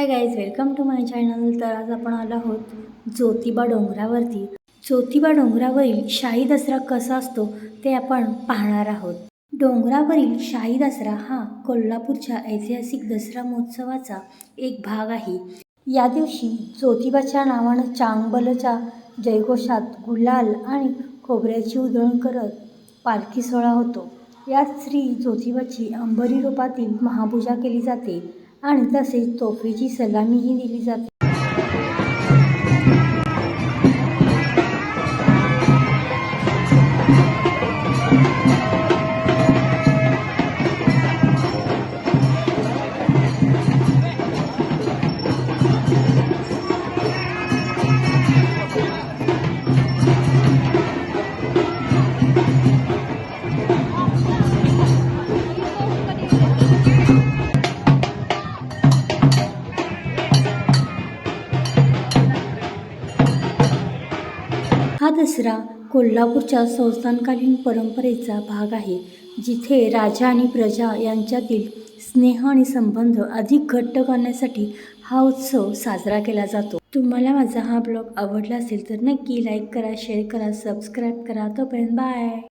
Hi guys welcome to my channel तर आज आपण आलो आहोत ज्योतिबा डोंगरावरती. ज्योतिबा डोंगरावरील शाही दसरा कसा असतो ते आपण पाहणार आहोत. डोंगरावरील शाही दसरा हा कोल्हापूरच्या ऐतिहासिक दसरा महोत्सवाचा एक भाग आहे. या दिवशी ज्योतिबाच्या नावानं चांगबलच्या जयघोषात गुलाल आणि खोबऱ्याची उधळण करत पालखी सोहळा होतो. यात श्री ज्योतिबाची अंबरी रूपातील महापूजा केली जाते. आणि तसेच तोफेची सलामीही दिली जाते. हा दसरा कोल्हापूरच्या संस्थानकालीन परंपरेचा भाग आहे जिथे राजा आणि प्रजा यांच्यातील स्नेह आणि संबंध अधिक घट्ट करण्यासाठी हा उत्सव साजरा केला जातो. तुम्हाला माझा हा ब्लॉग आवडला असेल तर नक्की लाईक करा शेअर करा सबस्क्राईब करा. तोपर्यंत बाय!